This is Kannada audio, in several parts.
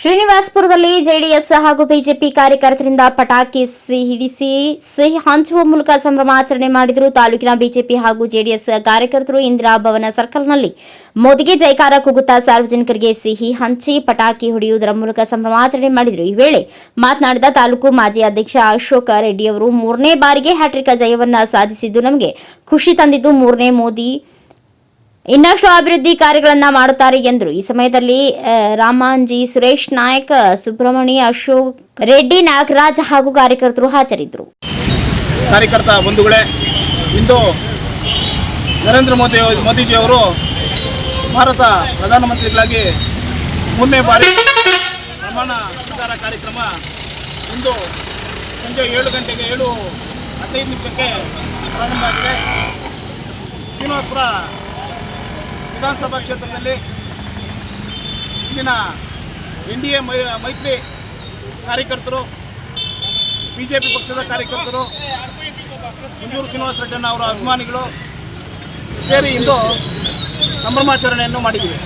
ಶ್ರೀನಿವಾಸಪುರದಲ್ಲಿ ಜೆಡಿಎಸ್ ಹಾಗೂ ಬಿಜೆಪಿ ಕಾರ್ಯಕರ್ತರಿಂದ ಪಟಾಕಿ ಹಿಡಿಸಿ, ಸಿಹಿ ಹಂಚುವ ಮೂಲಕ ಸಂಭ್ರಮಾಚರಣೆ ಮಾಡಿದರು. ತಾಲೂಕಿನ ಬಿಜೆಪಿ ಹಾಗೂ ಜೆಡಿಎಸ್ ಕಾರ್ಯಕರ್ತರು ಇಂದಿರಾ ಭವನ ಸರ್ಕಲ್ನಲ್ಲಿ ಮೋದಿಗೆ ಜೈಕಾರ ಕೂಗುತ್ತಾ ಸಾರ್ವಜನಿಕರಿಗೆ ಸಿಹಿ ಹಂಚಿ, ಪಟಾಕಿ ಹೊಡೆಯುವುದರ ಮೂಲಕ ಸಂಭ್ರಮಾಚರಣೆ ಮಾಡಿದರು. ಈ ವೇಳೆ ಮಾತನಾಡಿದ ತಾಲೂಕು ಮಾಜಿ ಅಧ್ಯಕ್ಷ ಅಶೋಕ ರೆಡ್ಡಿಯವರು ಮೂರನೇ ಬಾರಿಗೆ ಹ್ಯಾಟ್ರಿಕ್ ಜಯವನ್ನ ಸಾಧಿಸಿದ್ದು ನಮಗೆ ಖುಷಿ ತಂದಿದ್ದು, ಮೂರನೇ ಮೋದಿ ಇನ್ನಷ್ಟು ಅಭಿವೃದ್ಧಿ ಕಾರ್ಯಗಳನ್ನ ಮಾಡುತ್ತಾರೆ ಎಂದರು. ಈ ಸಮಯದಲ್ಲಿ ರಾಮಾಂಜಿ ಸುರೇಶ್ ನಾಯಕ್, ಸುಬ್ರಹ್ಮಣಿ, ಅಶೋಕ್ ರೆಡ್ಡಿ, ನಾಗರಾಜ್ ಹಾಗೂ ಕಾರ್ಯಕರ್ತರು ಹಾಜರಿದ್ದರು. ಕಾರ್ಯಕರ್ತ ಬಂಧುಗಳೇ, ಇಂದು ನರೇಂದ್ರ ಮೋದಿ ಮೋದಿಜಿಯವರು ಭಾರತ ಪ್ರಧಾನಮಂತ್ರಿಗಳಾಗಿ ಮೂರನೇ ಬಾರಿ ಪ್ರಮಾಣ ಸ್ವೀಕಾರ ಕಾರ್ಯಕ್ರಮ ಇಂದು ಸಂಜೆ ಏಳು ಗಂಟೆಗೆ ಏಳು ಹದಿನೈದು ನಿಮಿಷಕ್ಕೆ ಪ್ರಾರಂಭ ಆಗಿದೆ ಶ್ರೀನಿವಾಸಪುರ ವಿಧಾನಸಭಾ ಕ್ಷೇತ್ರದಲ್ಲಿ ಇಂದಿನ ಎನ್ ಡಿ ಎ ಮೈತ್ರಿ ಕಾರ್ಯಕರ್ತರು ಬಿ ಜೆ ಪಿ ಪಕ್ಷದ ಕಾರ್ಯಕರ್ತರು ಮಂಜೂರು ಶ್ರೀನಿವಾಸ ರೆಡ್ಡಣ್ಣ ಅವರ ಅಭಿಮಾನಿಗಳು ಸೇರಿ ಇಂದು ಸಂಭ್ರಮಾಚರಣೆಯನ್ನು ಮಾಡಿದ್ದೀವಿ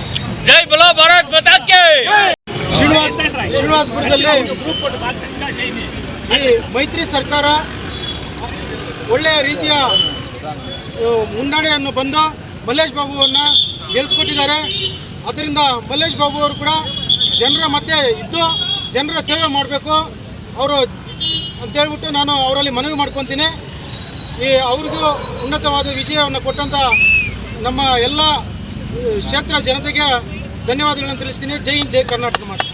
ಶ್ರೀನಿವಾಸ ಶ್ರೀನಿವಾಸಪುರದಲ್ಲಿ ಈ ಮೈತ್ರಿ ಸರ್ಕಾರ ಒಳ್ಳೆಯ ರೀತಿಯ ಮುನ್ನಡೆಯನ್ನು ಬಂದು ಮಲ್ಲೇಶ್ ಬಾಬುವನ್ನು ಗೆಲ್ಸ್ಕೊಟ್ಟಿದ್ದಾರೆ. ಅದರಿಂದ ಮಲ್ಲೇಶ್ ಬಾಬು ಅವರು ಕೂಡ ಜನರ ಮತ್ತೆ ಇದ್ದು ಜನರ ಸೇವೆ ಮಾಡಬೇಕು. ಅವರು ಅಂತೇಳ್ಬಿಟ್ಟು ನಾನು ಅವರಲ್ಲಿ ಮನವಿ ಮಾಡ್ಕೊತೀನಿ. ಈ ಅವ್ರಿಗೂ ಉನ್ನತವಾದ ವಿಜಯವನ್ನು ಕೊಟ್ಟಂಥ ನಮ್ಮ ಎಲ್ಲ ಕ್ಷೇತ್ರ ಜನತೆಗೆ ಧನ್ಯವಾದಗಳನ್ನು ತಿಳಿಸ್ತೀನಿ. ಜೈ ಹಿಂದ್, ಜೈ ಕರ್ನಾಟಕ ಮಾಡಿ